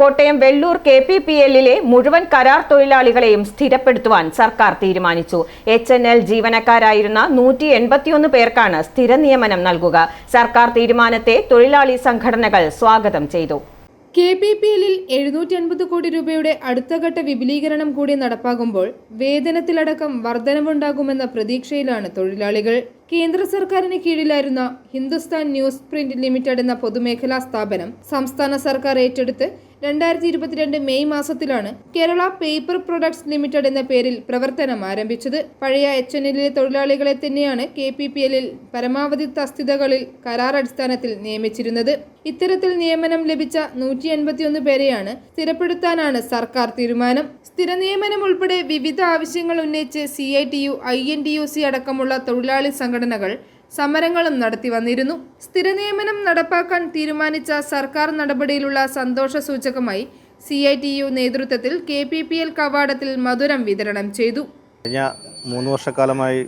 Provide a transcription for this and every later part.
Kottayam Velloor K P P എല്ലിലെ മുഴുവൻ കരാർ തൊഴിലാളികളെയും സ്ഥിരപ്പെടുത്തുവാൻ സർക്കാർ തീരുമാനിച്ചു. എച്ച് എൻ എൽ ജീവനക്കാരായിരുന്ന നൂറ്റി എൺപത്തിയൊന്ന് പേർക്കാണ് സ്ഥിര നിയമനം നൽകുക. സർക്കാർ തീരുമാനത്തെ തൊഴിലാളി സംഘടനകൾ സ്വാഗതം ചെയ്തു. കെ പി പി എല്ലിൽ എഴുന്നൂറ്റി അൻപത് കോടി രൂപയുടെ അടുത്ത ഘട്ട വിപുലീകരണം കൂടി നടപ്പാകുമ്പോൾ വേതനത്തിലടക്കം വർധനവുണ്ടാകുമെന്ന പ്രതീക്ഷയിലാണ് തൊഴിലാളികൾ. കേന്ദ്ര സർക്കാരിന് കീഴിലായിരുന്ന ഹിന്ദുസ്ഥാൻ ന്യൂസ് പ്രിന്റ് ലിമിറ്റഡ് എന്ന പൊതുമേഖലാ സ്ഥാപനം സംസ്ഥാന സർക്കാർ ഏറ്റെടുത്ത് രണ്ടായിരത്തി ഇരുപത്തിരണ്ട് മെയ് മാസത്തിലാണ് കേരള പേപ്പർ പ്രൊഡക്ട്സ് ലിമിറ്റഡ് എന്ന പേരിൽ പ്രവർത്തനം ആരംഭിച്ചത്. പഴയ എച്ച് എൻ എല്ലിലെ തൊഴിലാളികളെ തന്നെയാണ് കെ പി പി എല്ലിൽ പരമാവധി തസ്തികകളിൽ കരാർ അടിസ്ഥാനത്തിൽ നിയമിച്ചിരുന്നത്. ഇത്തരത്തിൽ നിയമനം ലഭിച്ച നൂറ്റി എൺപത്തിയൊന്ന് പേരെയാണ് സ്ഥിരപ്പെടുത്താനാണ് സർക്കാർ തീരുമാനം. സ്ഥിര നിയമനം ഉൾപ്പെടെ വിവിധ ആവശ്യങ്ങൾ ഉന്നയിച്ച് C I T U I N T U C അടക്കമുള്ള തൊഴിലാളി സംഘടനകൾ സമരങ്ങളും നടത്തി വന്നിരുന്നു. സ്ഥിര നിയമനം നടപ്പാക്കാൻ തീരുമാനിച്ച സർക്കാർ നടപടിയിലുള്ള സന്തോഷ സൂചകമായി സി ഐ ടി യു നേതൃത്വത്തിൽ കെ പി പി എൽ കവാടത്തിൽ മധുരം വിതരണം ചെയ്തു. കഴിഞ്ഞ മൂന്ന് വർഷക്കാലമായി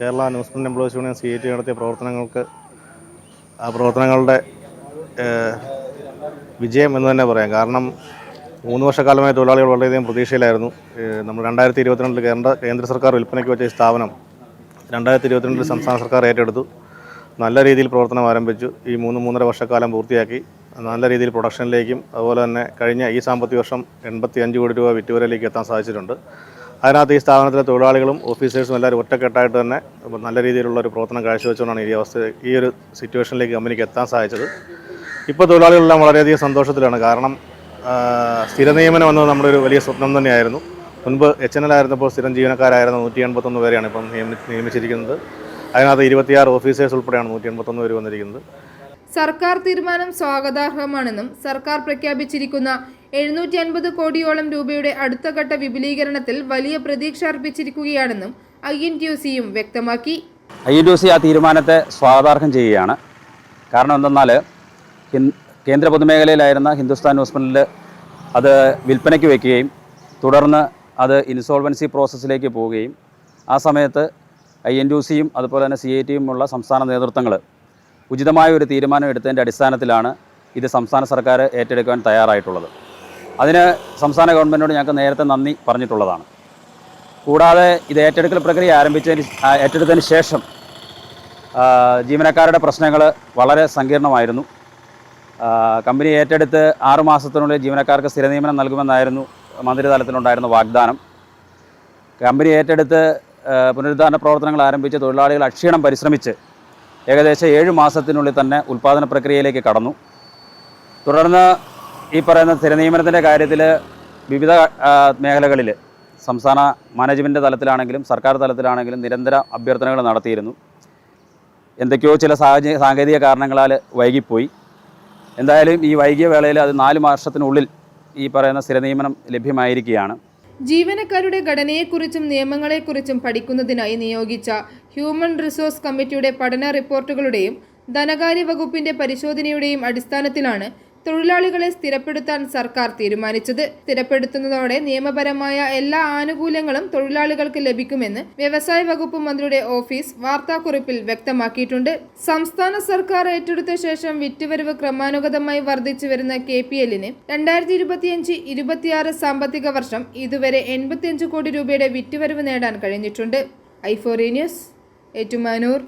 Kerala newsprint employees union C I T നടത്തിയ പ്രവർത്തനങ്ങൾക്ക് ആ പ്രവർത്തനങ്ങളുടെ വിജയം എന്ന് തന്നെ പറയാം. കാരണം മൂന്ന് വർഷക്കാലമായി തൊഴിലാളികൾ വളരെയധികം പ്രതീക്ഷയിലായിരുന്നു. നമ്മൾ രണ്ടായിരത്തി ഇരുപത്തിരണ്ടിൽ കേന്ദ്ര കേന്ദ്ര സർക്കാർ വിൽപ്പനയ്ക്ക് വെച്ച സ്ഥാപനം രണ്ടായിരത്തി ഇരുപത്തിരണ്ടിൽ സംസ്ഥാന സർക്കാർ ഏറ്റെടുത്തു. നല്ല രീതിയിൽ പ്രവർത്തനം ആരംഭിച്ചു. ഈ മൂന്ന് മൂന്നര വർഷക്കാലം പൂർത്തിയാക്കി. നല്ല രീതിയിൽ പ്രൊഡക്ഷനിലേക്കും അതുപോലെ തന്നെ കഴിഞ്ഞ ഈ സാമ്പത്തിക വർഷം എൺപത്തി അഞ്ച് കോടി രൂപ വിറ്റുവരയിലേക്ക് എത്താൻ സാധിച്ചിട്ടുണ്ട്. അതിനകത്ത് ഈ സ്ഥാപനത്തിലെ തൊഴിലാളികളും ഓഫീസേഴ്സും എല്ലാവരും ഒറ്റക്കെട്ടായിട്ട് തന്നെ നല്ല രീതിയിലുള്ള ഒരു പ്രവർത്തനം കാഴ്ചവെച്ചുകൊണ്ടാണ് ഈ അവസ്ഥ ഈ ഒരു സിറ്റുവേഷനിലേക്ക് കമ്പനിക്ക് എത്താൻ സാധിച്ചത്. ഇപ്പോൾ തൊഴിലാളികളെല്ലാം വളരെയധികം സന്തോഷത്തിലാണ്. കാരണം സ്ഥിരനിയമനം സ്ഥിര നിയമനം എന്നത് നമ്മുടെ ഒരു വലിയ സ്വപ്നം തന്നെയായിരുന്നു. മുൻപ് എച്ച് എൻ എൽ ആയിരുന്നപ്പോൾ സ്ഥിരം ജീവനക്കാരായിരുന്ന നൂറ്റി എൺപത്തൊന്ന് പേരെയാണ് ഇപ്പം നിയമി- നിയമിച്ചിരിക്കുന്നത്. അതിനകത്ത് ഇരുപത്തിയാറ് ഓഫീസേഴ്സ് ഉൾപ്പെടെയാണ് നൂറ്റി എൺപത്തൊന്ന് പേര് വന്നിരിക്കുന്നത്. സർക്കാർ തീരുമാനം സ്വാഗതാർഹമാണെന്നും സർക്കാർ പ്രഖ്യാപിച്ചിരിക്കുന്ന എഴുന്നൂറ്റി അൻപത് കോടിയോളം രൂപയുടെ അടുത്ത ഘട്ട വിപുലീകരണത്തിൽ വലിയ പ്രതീക്ഷ അർപ്പിച്ചിരിക്കുകയാണെന്നും ഐ എൻ ടി ഒ സിയും വ്യക്തമാക്കി. I N T O C ആ തീരുമാനത്തെ സ്വാഗതാർഹം ചെയ്യുകയാണ്. കാരണം എന്തെന്നാൽ കേന്ദ്ര പൊതുമേഖലയിലായിരുന്ന ഹിന്ദുസ്ഥാൻ ഹോസ്പിറ്റലിൽ അത് വിൽപ്പനയ്ക്ക് വയ്ക്കുകയും തുടർന്ന് അത് ഇൻസോൾവൻസി പ്രോസസ്സിലേക്ക് പോവുകയും ആ സമയത്ത് ഐ എൻ യു സിയും അതുപോലെ തന്നെ സി ഐ ഉള്ള സംസ്ഥാന നേതൃത്വങ്ങൾ ഉചിതമായ ഒരു തീരുമാനം എടുത്തതിന്റെ അടിസ്ഥാനത്തിലാണ് ഇത് സംസ്ഥാന സർക്കാർ ഏറ്റെടുക്കാൻ തയ്യാറായിട്ടുള്ളത്. അതിന് സംസ്ഥാന ഗവൺമെന്റിനോട് ഞങ്ങൾക്ക് നേരത്തെ നന്ദി പറഞ്ഞിട്ടുള്ളതാണ്. കൂടാതെ ഇത് ഏറ്റെടുക്കൽ പ്രക്രിയ ആരംഭിച്ചതിന് ഏറ്റെടുത്തതിന് ശേഷം ജീവനക്കാരുടെ പ്രശ്നങ്ങൾ വളരെ സങ്കീർണമായിരുന്നു. കമ്പനി ഏറ്റെടുത്ത് ആറുമാസത്തിനുള്ളിൽ ജീവനക്കാർക്ക് സ്ഥിര നിയമനം നൽകുമെന്നായിരുന്നു മന്ത്രിതലത്തിലുണ്ടായിരുന്ന വാഗ്ദാനം. കമ്പനി ഏറ്റെടുത്ത് പുനരുദ്ധാരണ പ്രവർത്തനങ്ങൾ ആരംഭിച്ച് തൊഴിലാളികൾ അക്ഷീണം പരിശ്രമിച്ച് ഏകദേശം ഏഴ് മാസത്തിനുള്ളിൽ തന്നെ ഉൽപ്പാദന പ്രക്രിയയിലേക്ക് കടന്നു. തുടർന്ന് ഈ പറയുന്ന സ്ഥിര നിയമനത്തിന്റെ കാര്യത്തിൽ വിവിധ മേഖലകളിൽ സംസ്ഥാന മാനേജ്മെന്റ് തലത്തിലാണെങ്കിലും സർക്കാർ തലത്തിലാണെങ്കിലും നിരന്തര അഭ്യർത്ഥനകൾ നടത്തിയിരുന്നു. എന്തൊക്കെയോ ചില സാഹചര്യ സാങ്കേതിക കാരണങ്ങളാൽ വൈകിപ്പോയി. എന്തായാലും ഈ വൈകിയ വേളയിൽ അത് നാല് വർഷത്തിനുള്ളിൽ ഈ പറയുന്ന സ്ഥിര നിയമനം ലഭ്യമായിരിക്കുകയാണ്. ജീവനക്കാരുടെ ഘടനയെക്കുറിച്ചും നിയമങ്ങളെക്കുറിച്ചും പഠിക്കുന്നതിനായി നിയോഗിച്ച ഹ്യൂമൻ റിസോഴ്സ് കമ്മിറ്റിയുടെ പഠന റിപ്പോർട്ടുകളുടെയും ധനകാര്യ വകുപ്പിന്റെ പരിശോധനയുടെയും അടിസ്ഥാനത്തിലാണ് തൊഴിലാളികളെ സ്ഥിരപ്പെടുത്താൻ സർക്കാർ തീരുമാനിച്ചത്. സ്ഥിരപ്പെടുത്തുന്നതോടെ നിയമപരമായ എല്ലാ ആനുകൂല്യങ്ങളും തൊഴിലാളികൾക്ക് ലഭിക്കുമെന്ന് വ്യവസായ വകുപ്പ് മന്ത്രിയുടെ ഓഫീസ് വാർത്താക്കുറിപ്പിൽ വ്യക്തമാക്കിയിട്ടുണ്ട്. സംസ്ഥാന സർക്കാർ ഏറ്റെടുത്ത ശേഷം വിറ്റുവരവ് ക്രമാനുഗതമായി വർദ്ധിച്ചു വരുന്ന കെ പി എല്ലിന് രണ്ടായിരത്തി ഇരുപത്തിയഞ്ച് ഇരുപത്തിയാറ് സാമ്പത്തിക വർഷം ഇതുവരെ എൺപത്തിയഞ്ച് കോടി രൂപയുടെ വിറ്റുവരവ് നേടാൻ കഴിഞ്ഞിട്ടുണ്ട്. ഐഫോറി ന്യൂസ് ഏറ്റുമാനൂർ.